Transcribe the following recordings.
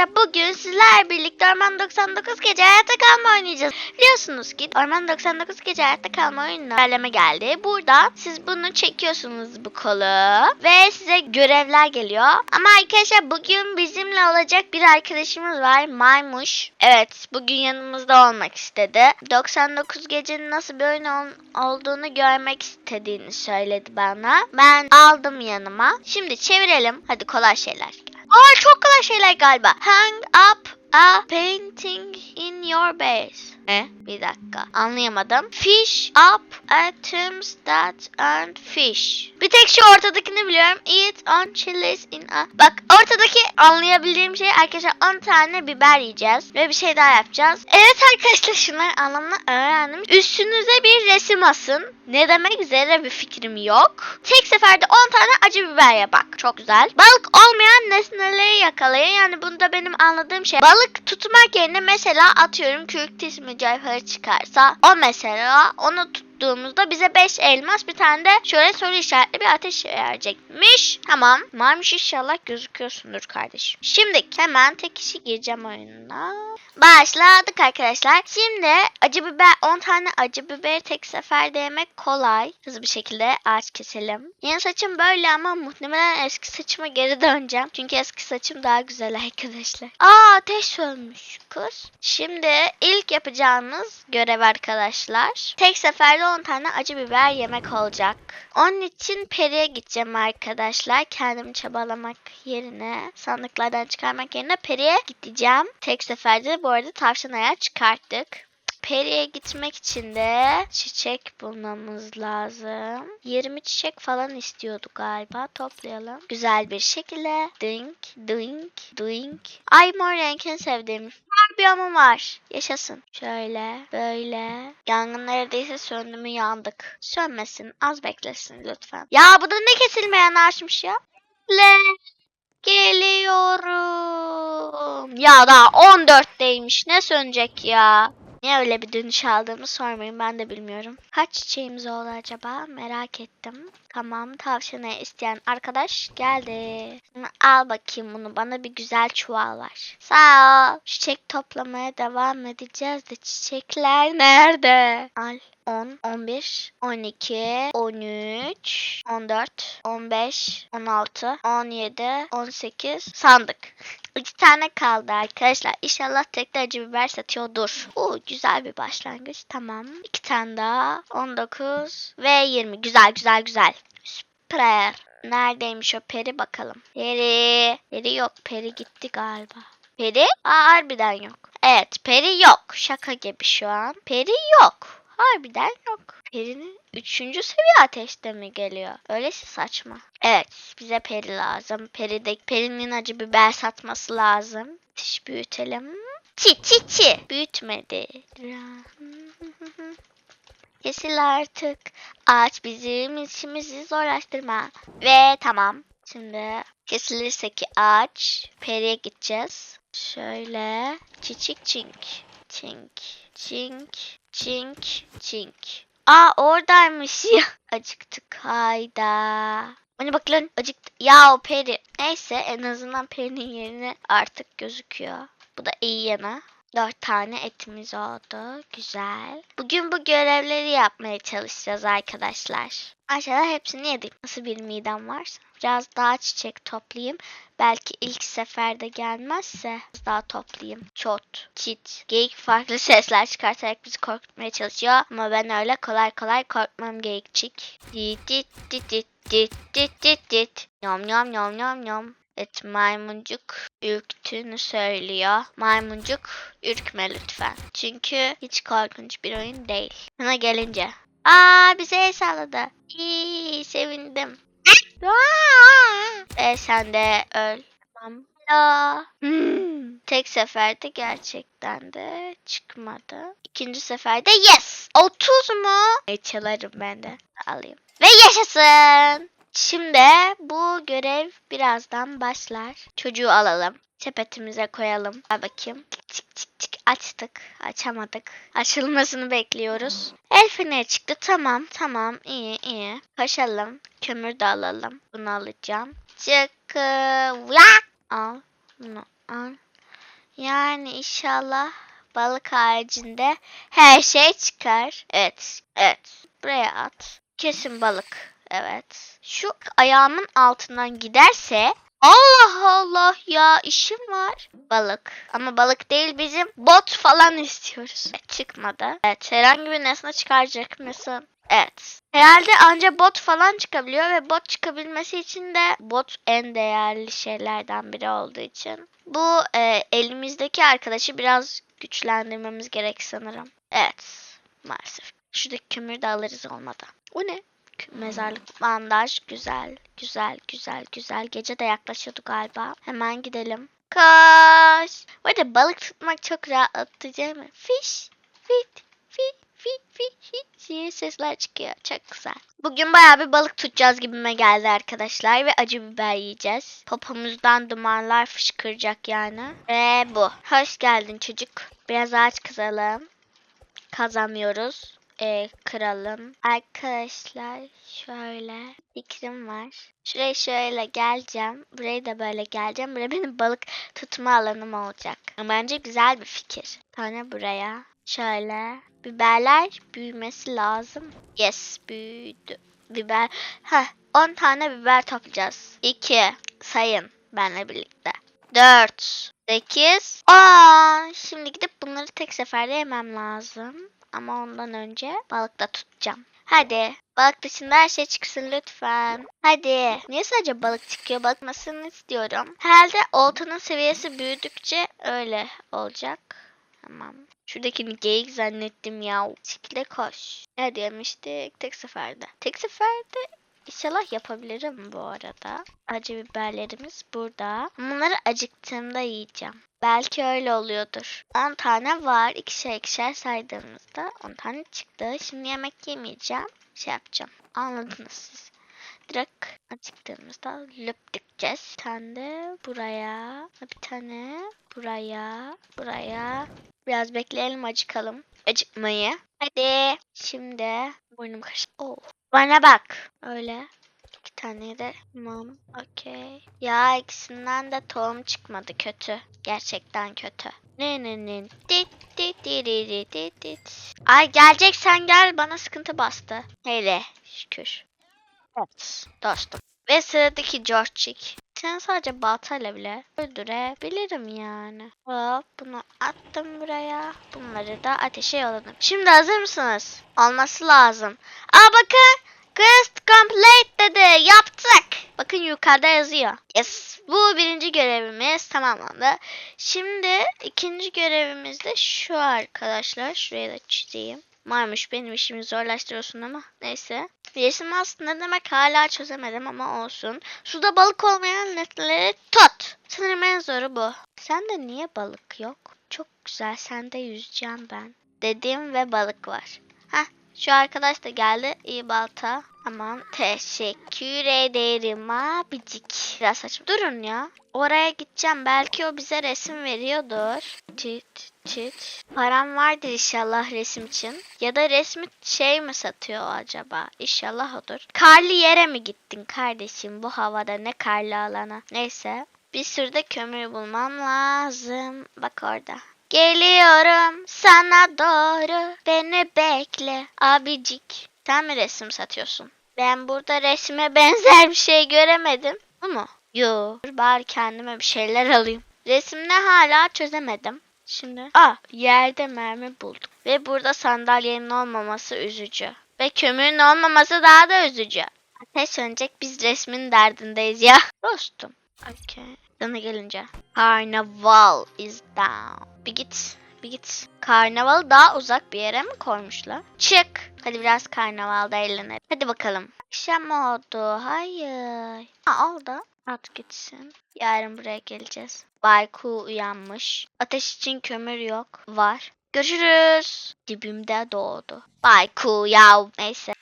arkadaşlar bugün sizler birlikte Orman 99 Gece Hayatta Kalma oynayacağız. Biliyorsunuz ki Orman 99 Gece Hayatta Kalma oyununa ilerleme geldi. Burada siz bunu çekiyorsunuz bu kolu ve size görevler geliyor. Ama arkadaşlar bugün bizimle olacak bir arkadaşımız var Maymuş. Evet bugün yanımızda olmak istedi. 99 Gece'nin nasıl bir oyun ol- olduğunu görmek istediğini söyledi bana. Ben aldım yanıma. Şimdi çevirelim. Hadi kolay şeyler. Aa çok kolay şeyler galiba. Hang up a painting in your base. Ne? Bir dakika. Anlayamadım. Fish up items that aren't fish. Bir tek şu ortadakini biliyorum. Eat on chilies in a... Bak ortadaki anlayabildiğim şey arkadaşlar 10 tane biber yiyeceğiz. Ve bir şey daha yapacağız. Evet arkadaşlar şunların anlamını öğrendim. Üstünüze bir resim asın. Ne demek üzere bir fikrim yok. Tek seferde 10 tane acı biber ye bak. Çok güzel. Balık olmayan nesneleri yakalayın. Yani bunda benim anladığım şey balık tutmak yerine mesela atıyorum kürktis mücevheri çıkarsa o mesela onu tuttuğumuzda bize 5 elmas bir tane de şöyle soru işaretli bir ateş verecekmiş. Tamam. Varmış inşallah gözüküyorsundur kardeşim. Şimdi hemen tek kişi gireceğim oyununa. Başladık arkadaşlar. Şimdi acı biber 10 tane acı biberi tek seferde yemek kolay. Hızlı bir şekilde ağaç keselim. Yeni saçım böyle ama muhtemelen eski saçıma geri döneceğim. Çünkü eski saçım daha güzel arkadaşlar. Aa ateş sönmüş kız. Şimdi ilk yapacağımız görev arkadaşlar. Tek seferde 10 tane acı biber yemek olacak. Onun için periye gideceğim arkadaşlar. Kendimi çabalamak yerine sandıklardan çıkarmak yerine periye gideceğim. Tek seferde bu arada tavşan ayağı çıkarttık. Peri'ye gitmek için de çiçek bulmamız lazım. 20 çiçek falan istiyordu galiba. Toplayalım. Güzel bir şekilde. Dink, dink, dink. Ay mor renk en sevdiğim. Mor biyomum var. Yaşasın. Şöyle, böyle. Yangın neredeyse söndü mü yandık. Sönmesin. Az beklesin lütfen. Ya bu da ne kesilmeyen ağaçmış ya. Le. Geliyorum. Ya daha 14'teymiş. Ne sönecek ya? Niye öyle bir dönüş aldığımı sormayın ben de bilmiyorum. Kaç çiçeğimiz oldu acaba merak ettim. Tamam tavşanı isteyen arkadaş geldi. Al bakayım bunu bana bir güzel çuval var. Sağ ol. Çiçek toplamaya devam edeceğiz de çiçekler nerede? Al. 10, 11, 12, 13, 14, 15, 16, 17, 18 sandık. İki tane kaldı arkadaşlar. İnşallah tekrar acı biber satıyordur. Oo, güzel bir başlangıç. Tamam. İki tane daha. 19 ve 20. Güzel güzel güzel. Süper. Neredeymiş o peri bakalım. Peri. Peri yok. Peri gitti galiba. Peri? Aa, harbiden yok. Evet peri yok. Şaka gibi şu an. Peri yok. Harbiden yok. Peri'nin üçüncü seviye ateşte mi geliyor? Öylesi saçma. Evet bize peri lazım. Peri de, perinin acı biber satması lazım. Ateş büyütelim. Çi çi çi. Büyütmedi. Kesil artık. Ağaç bizim işimizi zorlaştırma. Ve tamam. Şimdi kesilirse ki ağaç. Periye gideceğiz. Şöyle. Çiçik çink. Çink. Çink. Çink. Çink. Aa oradaymış ya. Acıktık hayda. Hani bak lan acıktı. Ya o peri. Neyse en azından perinin yerine artık gözüküyor. Bu da iyi yana. Dört tane etimiz oldu. Güzel. Bugün bu görevleri yapmaya çalışacağız arkadaşlar. Aşağıda hepsini yedik. Nasıl bir midem varsa. Biraz daha çiçek toplayayım. Belki ilk seferde gelmezse biraz daha toplayayım. Çot, çit, geyik farklı sesler çıkartarak bizi korkutmaya çalışıyor. Ama ben öyle kolay kolay korkmam geyikçik. Dit dit dit dit dit dit dit dit. Yom yom yom yom yom. Evet maymuncuk ürktüğünü söylüyor. Maymuncuk ürkme lütfen. Çünkü hiç korkunç bir oyun değil. Sana gelince. Aa bize el salladı. İyi sevindim. E sen de öl. Tamam. Ya. Hmm. Tek seferde gerçekten de çıkmadı. İkinci seferde yes. 30 mu? E çalarım ben de. Alayım. Ve yaşasın. Şimdi bu görev birazdan başlar. Çocuğu alalım. Sepetimize koyalım. Al bakayım. Çık çık çık açtık. Açamadık. Açılmasını bekliyoruz. El feneri çıktı. Tamam tamam iyi iyi. Koşalım. Kömür de alalım. Bunu alacağım. Çık. Al. Bunu al. Yani inşallah balık haricinde her şey çıkar. Evet. Evet. Buraya at. Kesin balık. Evet. Şu ayağımın altından giderse Allah Allah ya işim var. Balık. Ama balık değil bizim bot falan istiyoruz. Evet, çıkmadı. Evet herhangi bir nesne çıkaracak mısın? Evet. Herhalde ancak bot falan çıkabiliyor ve bot çıkabilmesi için de bot en değerli şeylerden biri olduğu için. Bu e, elimizdeki arkadaşı biraz güçlendirmemiz gerek sanırım. Evet. Maalesef. Şuradaki kömürü de alırız olmadı. O ne? Mezarlık bandaj güzel güzel güzel güzel. Gece de yaklaşıyordu galiba. Hemen gidelim. Koş! Bu arada balık tutmak çok rahatlatıcı değil mi? Fish fit fit fit fit diye sesler çıkıyor. Çok güzel. Bugün bayağı bir balık tutacağız gibime geldi arkadaşlar ve acı biber yiyeceğiz. Popomuzdan dumanlar fışkıracak yani. Ve bu. Hoş geldin çocuk. Biraz ağaç kazalım kazamıyoruz e, kıralım. Arkadaşlar şöyle fikrim var. Şuraya şöyle geleceğim. Buraya da böyle geleceğim. Buraya benim balık tutma alanım olacak. Bence güzel bir fikir. Tane buraya. Şöyle. Biberler büyümesi lazım. Yes büyüdü. Biber. Heh 10 tane biber toplayacağız. 2 sayın benle birlikte. 4 8 10 Şimdi gidip bunları tek seferde yemem lazım. Ama ondan önce balık da tutacağım. Hadi balık dışında her şey çıksın lütfen. Hadi. Niye sadece balık çıkıyor? Bakmasını istiyorum. Herhalde oltanın seviyesi büyüdükçe öyle olacak. Tamam. Şuradakini geyik zannettim ya. Şekilde koş. Ne demiştik? Tek seferde. Tek seferde İnşallah yapabilirim bu arada. Acı biberlerimiz burada. Bunları acıktığımda yiyeceğim. Belki öyle oluyordur. 10 tane var. İkişer ikişer saydığımızda 10 tane çıktı. Şimdi yemek yemeyeceğim. Şey yapacağım. Anladınız siz. Direkt acıktığımızda löp dikeceğiz. Bir tane de buraya. Bir tane buraya. Buraya. Biraz bekleyelim acıkalım. Acıkmayı. Hadi. Şimdi burnum kaşık. Oh. Bana bak. Öyle. İki tane de tamam. Okey. Ya ikisinden de tohum çıkmadı. Kötü. Gerçekten kötü. Ne ne ne. Dit dit dit dit dit dit. Ay geleceksen gel. Bana sıkıntı bastı. Hele şükür. Evet dostum. Ve sıradaki George'cik. Sen sadece baltayla bile öldürebilirim yani. Hop bunu attım buraya. Bunları da ateşe yolladım. Şimdi hazır mısınız? Olması lazım. Aa bakın. Quest complete dedi. Yaptık. Bakın yukarıda yazıyor. Yes. Bu birinci görevimiz tamamlandı. Şimdi ikinci görevimiz de şu arkadaşlar. Şuraya da çizeyim. Varmış benim işimi zorlaştırıyorsun ama neyse. Resim aslında demek hala çözemedim ama olsun. Suda balık olmayan nesneleri tut. Sanırım en zoru bu. Sende niye balık yok? Çok güzel sende yüzeceğim ben. Dedim ve balık var. Heh şu arkadaş da geldi. İyi balta. Aman teşekkür ederim abicik. Biraz saçma. Durun ya. Oraya gideceğim. Belki o bize resim veriyordur. Çit çit. Param vardır inşallah resim için. Ya da resmi şey mi satıyor acaba? İnşallah odur. Karlı yere mi gittin kardeşim? Bu havada ne karlı alana. Neyse. Bir sürü de kömür bulmam lazım. Bak orada. Geliyorum sana doğru. Beni bekle abicik. Sen mi resim satıyorsun? Ben burada resme benzer bir şey göremedim. Bu mu? Yo. Dur bari kendime bir şeyler alayım. Resimde hala çözemedim. Şimdi ah yerde mermi buldum. Ve burada sandalyenin olmaması üzücü. Ve kömürün olmaması daha da üzücü. Ateş sönecek biz resmin derdindeyiz ya. Dostum. Okay. Sana gelince. Carnival is down. Bir git. Bir git. Karnaval daha uzak bir yere mi koymuşlar? Çık. Hadi biraz karnavalda eğlenelim. Hadi bakalım. Akşam oldu. Hayır. Ha oldu. At gitsin. Yarın buraya geleceğiz. Bayku uyanmış. Ateş için kömür yok. Var. Görüşürüz. Dibimde doğdu. Bayku yav. Neyse.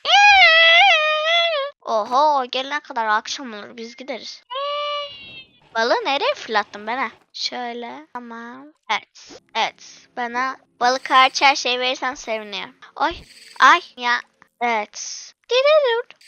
Oho gelene kadar akşam olur biz gideriz. Balığı nereye fırlattım ben ha? Şöyle. Tamam. Evet. Evet. Bana balık hariç her şey verirsen sevinirim. Ay. Ay. Ya. Evet.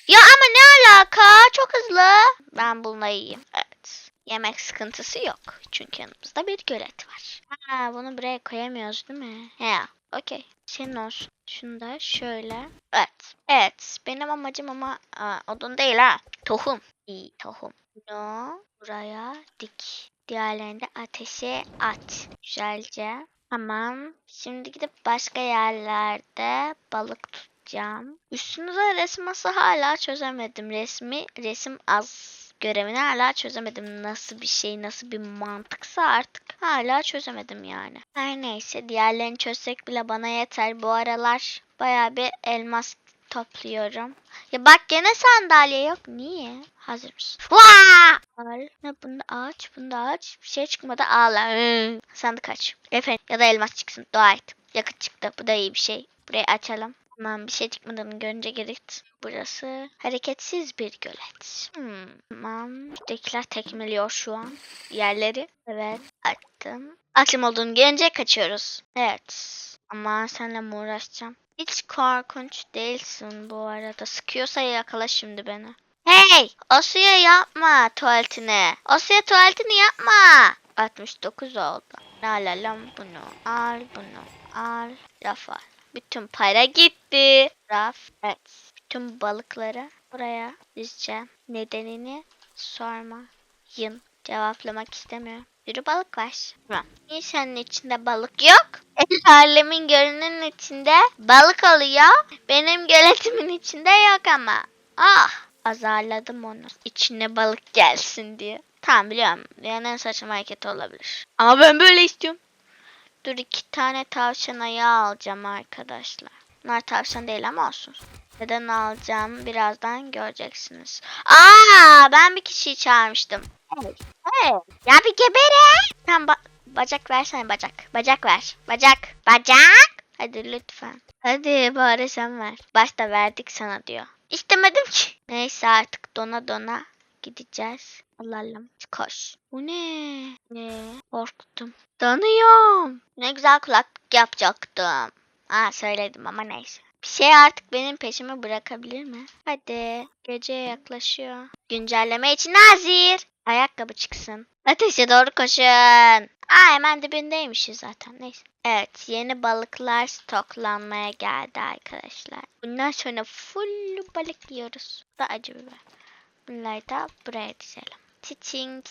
Ya ama ne alaka? Çok hızlı. Ben bununla iyiyim. Evet. Yemek sıkıntısı yok. Çünkü yanımızda bir gölet var. Ha, bunu buraya koyamıyoruz değil mi? Ya, okey. Senin olsun. Şunu da şöyle. Evet. Evet. Benim amacım ama aa, odun değil ha. Tohum. İyi tohum. Bunu buraya dik. Diğerlerini de ateşe at. Güzelce. Tamam. Şimdi gidip başka yerlerde balık tutacağım. Üstünüze resim asla hala çözemedim. Resmi resim az görevini hala çözemedim. Nasıl bir şey, nasıl bir mantıksa artık hala çözemedim yani. Her neyse diğerlerini çözsek bile bana yeter. Bu aralar baya bir elmas topluyorum. Ya bak gene sandalye yok. Niye? Hazır mısın? Ne bunda ağaç, bunda ağaç. Bir şey çıkmadı. Ağla. Sandık aç. Efendim ya da elmas çıksın. Dua et. Yakıt çıktı. Bu da iyi bir şey. Burayı açalım. Tamam bir şey çıkmadığını görünce gerek. Burası hareketsiz bir gölet. Hmm, tamam. Buradakiler tekmeliyor şu an. Yerleri. Evet. Attım. Aklım olduğunu görünce kaçıyoruz. Evet. Ama seninle mi uğraşacağım? Hiç korkunç değilsin bu arada. Sıkıyorsa yakala şimdi beni. Hey! O suya yapma tuvaletini. O suya tuvaletini yapma. 69 oldu. Alalım bunu. Al bunu. Al. Raf al. Bütün para gitti. Raf. Evet. Bütün balıkları buraya dizeceğim. Nedenini sormayın. Cevaplamak istemiyorum. Yürü balık var. Senin içinde balık yok? El alemin gölünün içinde balık oluyor. Benim göletimin içinde yok ama. Ah! Azarladım onu. İçine balık gelsin diye. Tamam biliyorum. Yani en saçma hareket olabilir. Ama ben böyle istiyorum. Dur iki tane tavşan ayağı alacağım arkadaşlar. Bunlar tavşan değil ama olsun. Neden alacağım birazdan göreceksiniz. Aa ben bir kişiyi çağırmıştım. Hey. Ya bir gebere. Tamam ba- bacak versene bacak. Bacak ver. Bacak. Bacak. Hadi lütfen. Hadi bari sen ver. Başta verdik sana diyor. İstemedim ki. Neyse artık dona dona gideceğiz. Alalım. Koş. Bu ne? Ne? Korktum. Donuyorum. Ne güzel kulaklık yapacaktım. Aa söyledim ama neyse. Bir şey artık benim peşimi bırakabilir mi? Hadi. Gece yaklaşıyor. Güncelleme için hazır. Ayakkabı çıksın. Ateşe doğru koşun. Aa hemen dibindeymişiz zaten. Neyse. Evet yeni balıklar stoklanmaya geldi arkadaşlar. Bundan sonra full balık yiyoruz. Da acı biber. Bunları da buraya dizelim. Titing.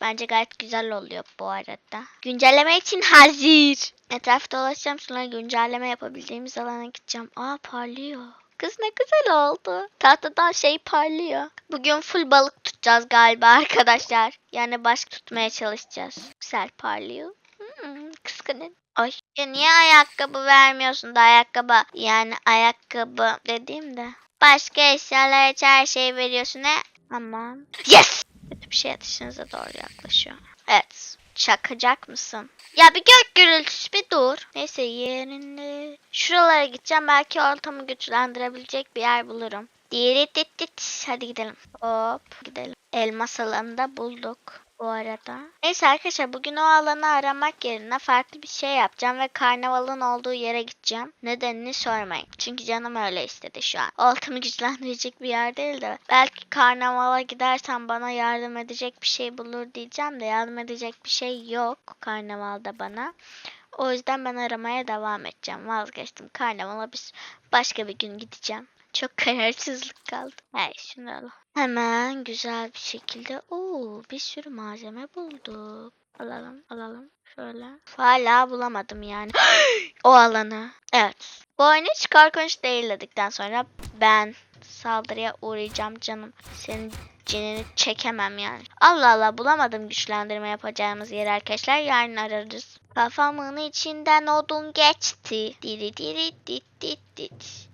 Bence gayet güzel oluyor bu arada. Güncelleme için hazır. Etrafta dolaşacağım sonra güncelleme yapabildiğimiz alana gideceğim. Aa parlıyor. Kız ne güzel oldu. Tahtadan şey parlıyor. Bugün full balık tutacağız galiba arkadaşlar. Yani başka tutmaya çalışacağız. Güzel parlıyor. Hmm, kıskanın. Ay niye ayakkabı vermiyorsun da ayakkabı yani ayakkabı dediğimde başka eşyalar için her şeyi veriyorsun he? Aman. Yes! Bir şey atışınıza doğru yaklaşıyor. Evet. Çakacak mısın? Ya bir gök gürültüsü bir dur. Neyse yerinde. Şuralara gideceğim. Belki ortamı güçlendirebilecek bir yer bulurum. Diğeri dit dit. Hadi gidelim. Hop gidelim. Elmas alanında bulduk bu arada. Neyse arkadaşlar bugün o alanı aramak yerine farklı bir şey yapacağım ve karnavalın olduğu yere gideceğim. Nedenini sormayın. Çünkü canım öyle istedi şu an. Ortamı güçlendirecek bir yer değil de belki karnavala gidersem bana yardım edecek bir şey bulur diyeceğim de yardım edecek bir şey yok karnavalda bana. O yüzden ben aramaya devam edeceğim. Vazgeçtim. Karnavala biz başka bir gün gideceğim. Çok kararsızlık kaldı. Hey şunu al. Hemen güzel bir şekilde. Oo bir sürü malzeme bulduk. Alalım alalım. Şöyle. Hala bulamadım yani. o alanı. Evet. Bu oyun hiç korkunç değil dedikten sonra ben saldırıya uğrayacağım canım. Senin cinini çekemem yani. Allah Allah bulamadım güçlendirme yapacağımız yeri arkadaşlar. Yarın ararız. Kafamın içinden odun geçti. Diri diri dit dit dit.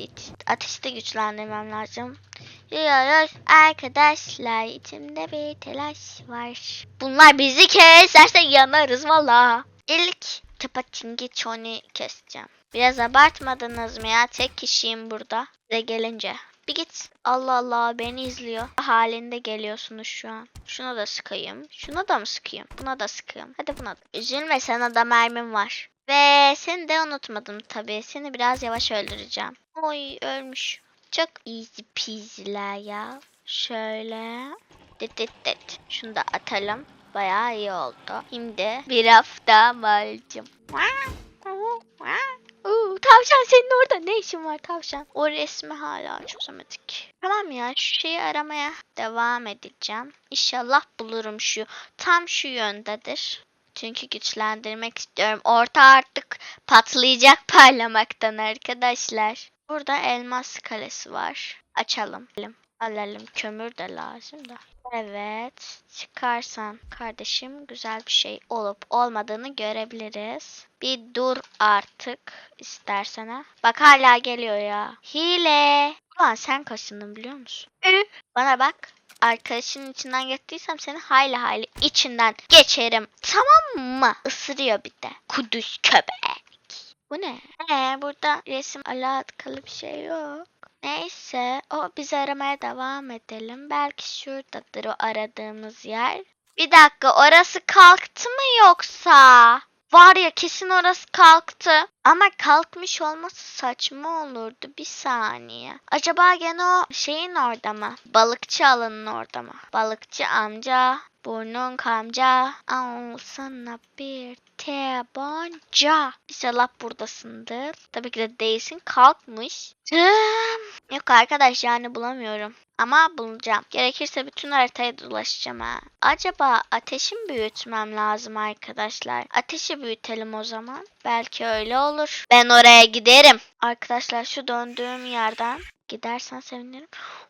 Dit. Ateşi güçlendirmem lazım. Yürüyoruz arkadaşlar. içimde bir telaş var. Bunlar bizi keserse yanarız valla. İlk Tapatingi Choni keseceğim. Biraz abartmadınız mı ya? Tek kişiyim burada. Size gelince. Bir git. Allah Allah beni izliyor. Halinde geliyorsunuz şu an. Şuna da sıkayım. Şuna da mı sıkayım? Buna da sıkayım. Hadi buna da. Üzülme sana da mermim var. Ve seni de unutmadım tabii. Seni biraz yavaş öldüreceğim. Oy ölmüş. Çok easy peasy'ler ya. Şöyle. Dit dit dit. Şunu da atalım. Bayağı iyi oldu. Şimdi bir hafta malcım. Uuu, tavşan senin orada ne işin var tavşan? O resmi hala çözemedik. Tamam ya şu şeyi aramaya devam edeceğim. İnşallah bulurum şu. Tam şu yöndedir. Çünkü güçlendirmek istiyorum. Orta artık patlayacak parlamaktan arkadaşlar. Burada elmas kalesi var. Açalım. Alalım. Kömür de lazım da. Evet. Çıkarsan kardeşim güzel bir şey olup olmadığını görebiliriz. Bir dur artık istersen ha. Bak hala geliyor ya. Hile. Ulan sen kaçındın biliyor musun? Bana bak. Arkadaşının içinden geçtiysem seni hayli hayli içinden geçerim. Tamam mı? Isırıyor bir de. Kudüs köpek. Bu ne? Ee, burada resim alakalı bir şey yok. Neyse o biz aramaya devam edelim. Belki şuradadır o aradığımız yer. Bir dakika orası kalktı mı yoksa? Var ya kesin orası kalktı. Ama kalkmış olması saçma olurdu. Bir saniye. Acaba gene o şeyin orada mı? Balıkçı alanın orada mı? Balıkçı amca. Burnun kamca. Al sana bir tabanca. İnşallah buradasındır. Tabii ki de değilsin. Kalkmış. Yok arkadaş yani bulamıyorum. Ama bulacağım. Gerekirse bütün haritaya dolaşacağım ha. Acaba ateşi mi büyütmem lazım arkadaşlar? Ateşi büyütelim o zaman. Belki öyle olur. Ben oraya giderim. Arkadaşlar şu döndüğüm yerden gidersen sevinirim.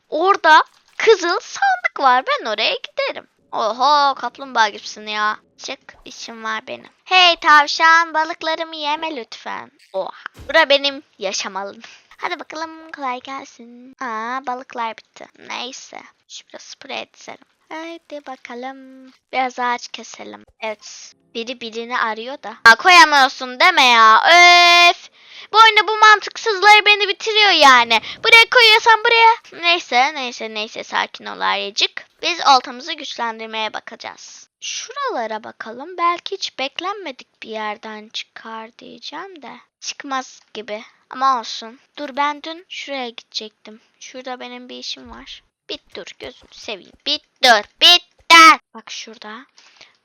Orada kızıl sandık var. Ben oraya giderim. Oho kaplumbağa gibisin ya. Çık işim var benim. Hey tavşan balıklarımı yeme lütfen. Oha. Bura benim yaşam alanım. Hadi bakalım kolay gelsin. Aa balıklar bitti. Neyse. Şu biraz sprey edelim. Hadi bakalım. Biraz ağaç keselim. Evet. Biri birini arıyor da. Aa, koyamıyorsun deme ya. Öf. Bu oyunda bu mantıksızları beni bitiriyor yani. Buraya koyuyorsan buraya. Neyse neyse neyse sakin ol Aryacık. Biz oltamızı güçlendirmeye bakacağız. Şuralara bakalım. Belki hiç beklenmedik bir yerden çıkar diyeceğim de. Çıkmaz gibi. Ama olsun. Dur ben dün şuraya gidecektim. Şurada benim bir işim var. Bit dur gözünü seveyim. Bit dur. Bit dur. Bak şurada.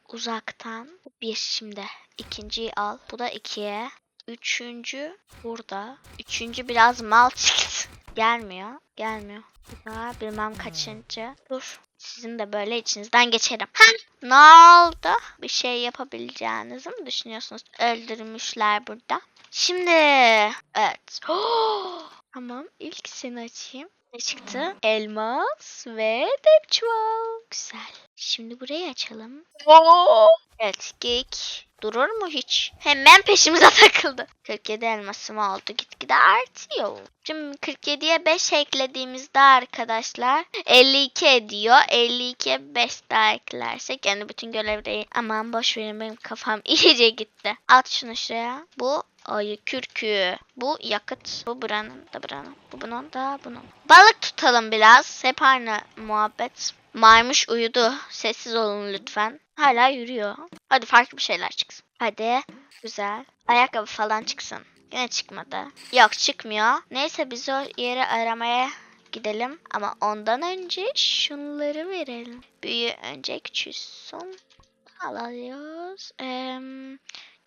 Uzaktan. Bir şimdi. İkinciyi al. Bu da ikiye. Üçüncü burada. Üçüncü biraz mal çıktı. Gelmiyor. Gelmiyor. Daha bilmem kaçıncı. Dur. Sizin de böyle içinizden geçerim. Ha? Ne oldu? Bir şey yapabileceğinizi mi düşünüyorsunuz? Öldürmüşler burada. Şimdi evet. tamam ilk seni açayım. Ne çıktı? Elmas ve dev çuval. Güzel. Şimdi burayı açalım. Evet geyik. Durur mu hiç? Hemen peşimize takıldı. 47 elmasım oldu. Gitgide artıyor. Şimdi 47'ye 5 eklediğimizde arkadaşlar 52 ediyor. 52'ye 5 daha eklersek yani bütün görevleri aman boş verin benim kafam iyice gitti. At şunu şuraya. Bu ayı kürkü. Bu yakıt. Bu buranın da buranın. Bu bunun da bunun. Balık tutalım biraz. Hep aynı muhabbet. Maymuş uyudu. Sessiz olun lütfen. Hala yürüyor. Hadi farklı bir şeyler çıksın. Hadi. Güzel. Ayakkabı falan çıksın. Yine çıkmadı. Yok çıkmıyor. Neyse biz o yeri aramaya gidelim. Ama ondan önce şunları verelim. Büyüğü önce küçülsün. Alıyoruz. Ee,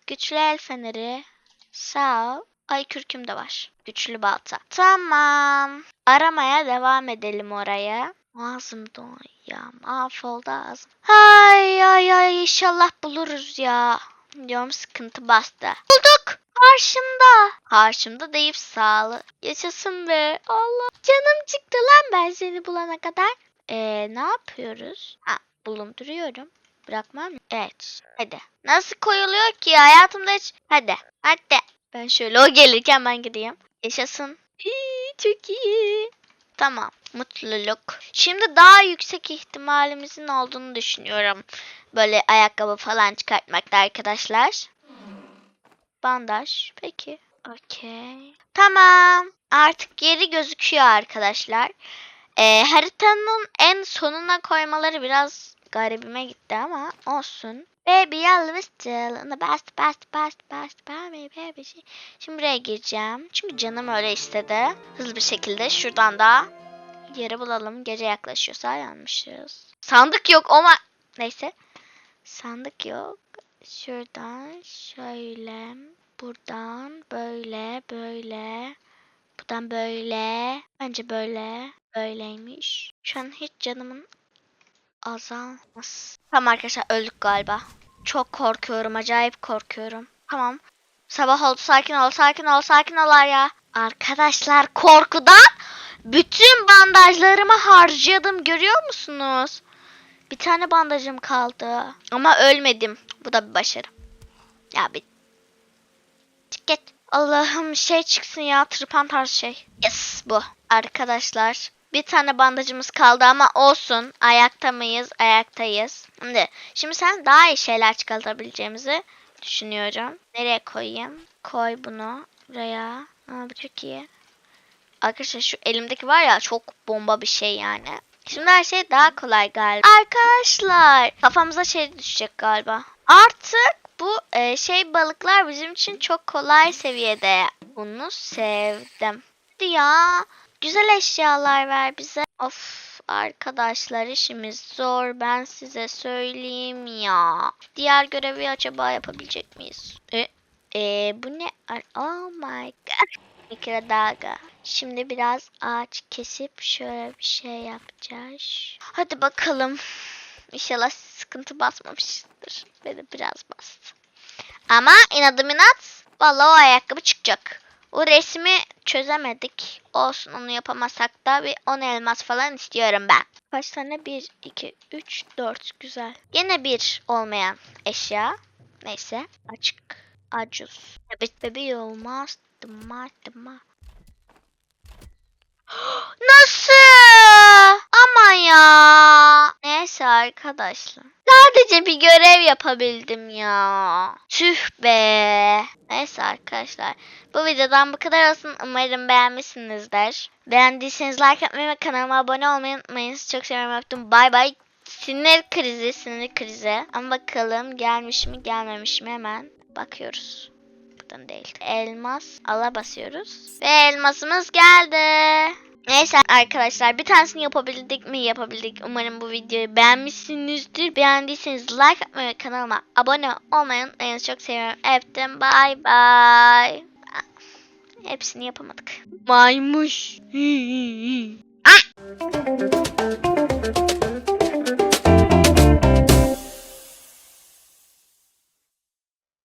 güçlü el feneri. Sağ ol. Ay kürküm de var. Güçlü balta. Tamam. Aramaya devam edelim oraya. Ağzım donuyor ya. Mahvoldu ağzım. Ay ay ay inşallah buluruz ya. Diyorum sıkıntı bastı. Bulduk. Karşımda. Karşımda deyip sağlı. Yaşasın be. Allah. Canım çıktı lan ben seni bulana kadar. Ee, ne yapıyoruz? Ha, bulunduruyorum. Bırakmam. Evet. Hadi. Nasıl koyuluyor ki hayatımda hiç. Hadi. Hadi. Ben şöyle o gelirken ben gideyim. Yaşasın. İyi, çok iyi. Tamam. Mutluluk. Şimdi daha yüksek ihtimalimizin olduğunu düşünüyorum. Böyle ayakkabı falan çıkartmakta arkadaşlar. Bandaj. Peki. Okey. Tamam. Artık yeri gözüküyor arkadaşlar. Ee, haritanın en sonuna koymaları biraz garibime gitti ama olsun. Baby you're still in the best best best best baby baby. Şimdi buraya gireceğim. Çünkü canım öyle istedi. Hızlı bir şekilde şuradan da yeri bulalım. Gece yaklaşıyorsa yanmışız. Sandık yok ama neyse. Sandık yok. Şuradan şöyle. Buradan böyle böyle. Buradan böyle. Bence böyle. Böyleymiş. Şu an hiç canımın azalmaz. Tamam arkadaşlar öldük galiba. Çok korkuyorum. Acayip korkuyorum. Tamam. Sabah oldu. Sakin ol. Sakin ol. Sakin ol ya. Arkadaşlar korkudan bütün bandajlarımı harcadım. Görüyor musunuz? Bir tane bandajım kaldı. Ama ölmedim. Bu da bir başarı. Ya bir Çık git. Allah'ım şey çıksın ya tırpan tarzı şey. Yes bu. Arkadaşlar bir tane bandajımız kaldı ama olsun. Ayakta mıyız? Ayaktayız. Şimdi, şimdi sen daha iyi şeyler çıkartabileceğimizi düşünüyorum. Nereye koyayım? Koy bunu buraya. Aa, bu çok iyi. Arkadaşlar şu elimdeki var ya çok bomba bir şey yani. Şimdi her şey daha kolay galiba. Arkadaşlar kafamıza şey düşecek galiba. Artık bu e, şey balıklar bizim için çok kolay seviyede. Bunu sevdim. Hadi ya. Güzel eşyalar ver bize. Of arkadaşlar işimiz zor. Ben size söyleyeyim ya. Diğer görevi acaba yapabilecek miyiz? E, e, bu ne? Oh my god. Mikrodalga. Şimdi biraz ağaç kesip şöyle bir şey yapacağız. Hadi bakalım. İnşallah sıkıntı basmamıştır. Beni biraz bastı. Ama inadım inat. Vallahi o ayakkabı çıkacak. O resmi çözemedik. Olsun onu yapamasak da bir 10 elmas falan istiyorum ben. Kaç tane? 1, 2, 3, 4. Güzel. Yine bir olmayan eşya. Neyse. Açık. Acuz. Evet bebeği olmaz. Dıma dıma. Nasıl? Ama ya. Neyse arkadaşlar. Sadece bir görev yapabildim ya. Tüh be. Neyse arkadaşlar. Bu videodan bu kadar olsun. Umarım beğenmişsinizdir. Beğendiyseniz like atmayı ve kanalıma abone olmayı unutmayın. Çok seviyorum öptüm. Bay bay. Sinir krizi, sinir krizi. Ama bakalım gelmiş mi gelmemiş mi hemen bakıyoruz. Buradan değil. Elmas ala basıyoruz. Ve elmasımız geldi. Neyse arkadaşlar bir tanesini yapabildik mi yapabildik. Umarım bu videoyu beğenmişsinizdir. Beğendiyseniz like atmayı ve kanalıma abone olmayı unutmayın. Çok seviyorum. Öptüm. Bye bye. Hepsini yapamadık. Maymuş. ah!